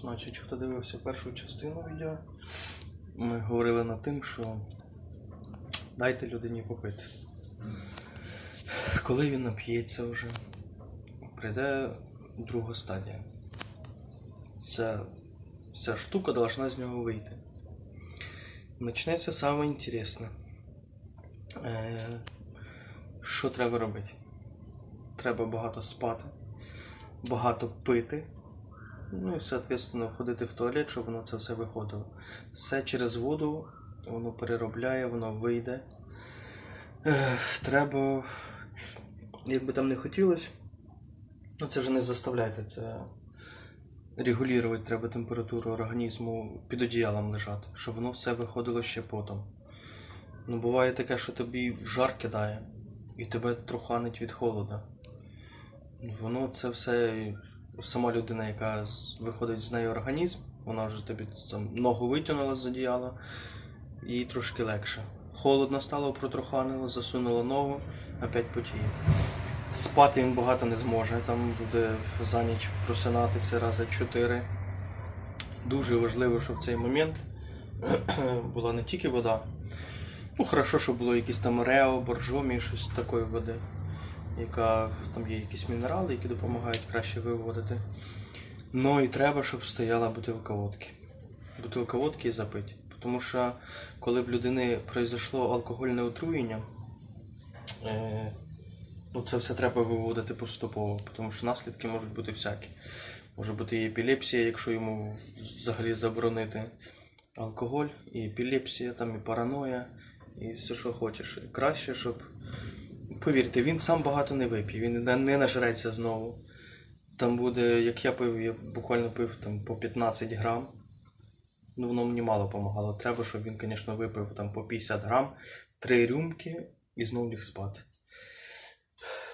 Значить, хто дивився першу частину відео, ми говорили над тим, що дайте людині попити. Коли він нап'ється вже, прийде друга стадія. Ця вся штука должна з нього вийти. Почнеться саме інтересне. Е, що треба робити? Треба багато спати, багато пити. Ну і, соответственно, ходити в туалет, щоб воно це все виходило. Все через воду, воно переробляє, воно вийде. Треба, як би там не хотілося, ну це вже не заставляйте, це регулювати треба температуру організму під одіялом лежати, щоб воно все виходило ще потом. Ну, буває таке, що тобі в жар кидає, і тебе труханить від холода. Воно це все сама людина, яка виходить з неї організм, вона вже тобі там ногу витягнула з одіяла, і трошки легше. Холодно стало, протруханило, засунуло ногу, опять потіє. Спати він багато не зможе, там буде за ніч просинатися рази чотири. Дуже важливо, щоб в цей момент була не тільки вода. Ну, хорошо, щоб було якісь там рео, боржомі, щось такої води яка там є якісь мінерали, які допомагають краще виводити. Ну і треба, щоб стояла бутилка водки. Бутилка водки і запити. Тому що коли в людини произошло алкогольне отруєння, е, ну це все треба виводити поступово, тому що наслідки можуть бути всякі. Може бути і епілепсія, якщо йому взагалі заборонити алкоголь, і епілепсія, там і параноя, і все, що хочеш. Краще, щоб Повірте, він сам багато не вип'є, він не, нажреться знову. Там буде, як я пив, я буквально пив там по 15 грам. Ну, воно мені мало допомагало. Треба, щоб він, звісно, випив там по 50 грам, три рюмки і знову ліг спати.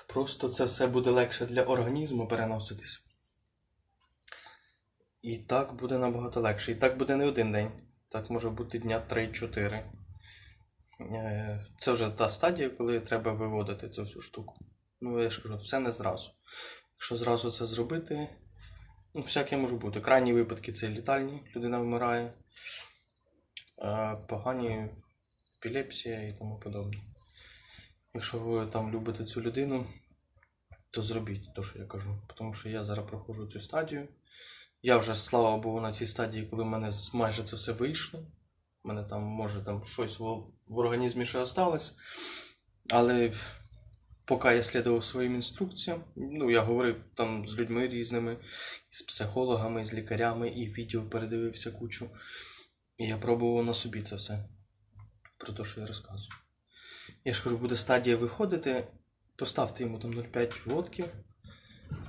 Просто це все буде легше для організму переноситись. І так буде набагато легше. І так буде не один день. Так може бути дня 3-4. Е, Це вже та стадія, коли треба виводити цю всю штуку. Ну, я ж кажу, все не зразу. Якщо зразу це зробити, ну, всяке може бути. Крайні випадки це літальні, людина вмирає, е, погані епілепсія і тому подобне. Якщо ви там любите цю людину, то зробіть те, що я кажу. Тому що я зараз проходжу цю стадію. Я вже, слава Богу, на цій стадії, коли в мене майже це все вийшло. У мене там може там щось в, в організмі ще осталось. Але поки я слідував своїм інструкціям, ну я говорив там з людьми різними, з психологами, з лікарями, і відео передивився кучу. І я пробував на собі це все. Про те, що я розказую. Я ж кажу, буде стадія виходити, поставте йому там 0,5 водки,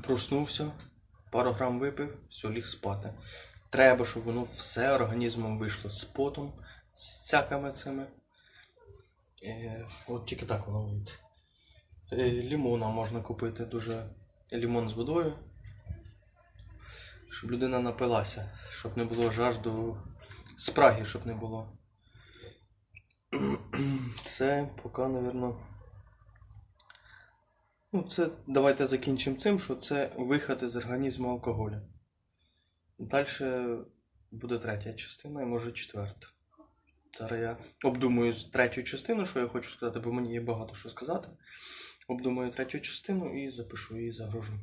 проснувся, пару грам випив, все, ліг спати. Треба, щоб воно все організмом вийшло з потом, з цяками цими. Е, от тільки так воно вийде. Е, лімона можна купити дуже лімон з водою. Щоб людина напилася, щоб не було жажду спраги, щоб не було. Це поки, напевно. Ну, це давайте закінчимо цим, що це виход із організму алкоголю. Далі буде третя частина і може четверта. Зараз я обдумую третю частину, що я хочу сказати, бо мені є багато що сказати. Обдумаю третю частину і запишу її загрожу.